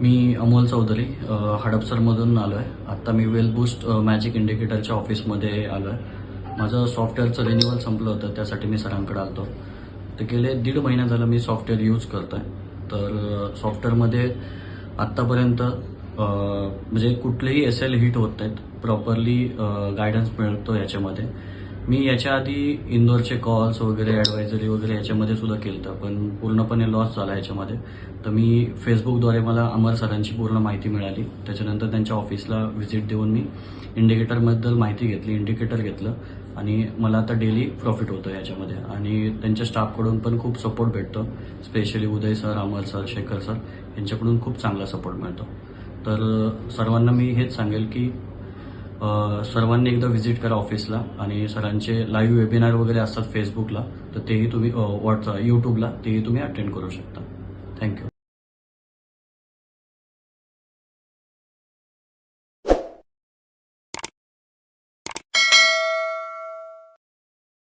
मी अमोल चौधरी हडपसरमधून आलो आहे आत्ता मी वेल बूस्ट मॅजिक इंडिकेटरच्या ऑफिसमध्ये आलो आहे माझं सॉफ्टवेअरचं रिन्युअल संपलं होतं त्यासाठी मी सरांकडे आलो तर गेले दीड महिना झालं मी सॉफ्टवेअर यूज करतो आहे तर सॉफ्टवेअरमध्ये आत्तापर्यंत म्हणजे कुठलेही एस एल हिट होत आहेत प्रॉपरली गायडन्स मिळतो याच्यामध्ये. मी याच्या आधी इंदोरचे कॉल्स वगैरे ॲडवायझरी वगैरे याच्यामध्ये सुद्धा केलं होतं पण पूर्णपणे लॉस झाला याच्यामध्ये. तर मी फेसबुकद्वारे मला अमर सरांची पूर्ण माहिती मिळाली. त्याच्यानंतर त्यांच्या ऑफिसला व्हिजिट देऊन मी इंडिकेटरबद्दल माहिती घेतली इंडिकेटर घेतलं. आणि मला आता डेली प्रॉफिट होतं याच्यामध्ये. आणि त्यांच्या स्टाफकडून पण खूप सपोर्ट भेटतो. Specially Uday sir Amar sir Shekhar sir यांच्याकडून खूप चांगला सपोर्ट मिळतो. तर सर्वांना मी हेच सांगेल की सर्वांनी एकदा व्हिजिट करा ऑफिसला आणि सरांचे लाईव्ह वेबिनार वगैरे असतात फेसबुकला तर तेही तुम्ही व्हॉट्सअप यूट्यूबला तेही तुम्ही अटेंड करू शकता. थँक्यू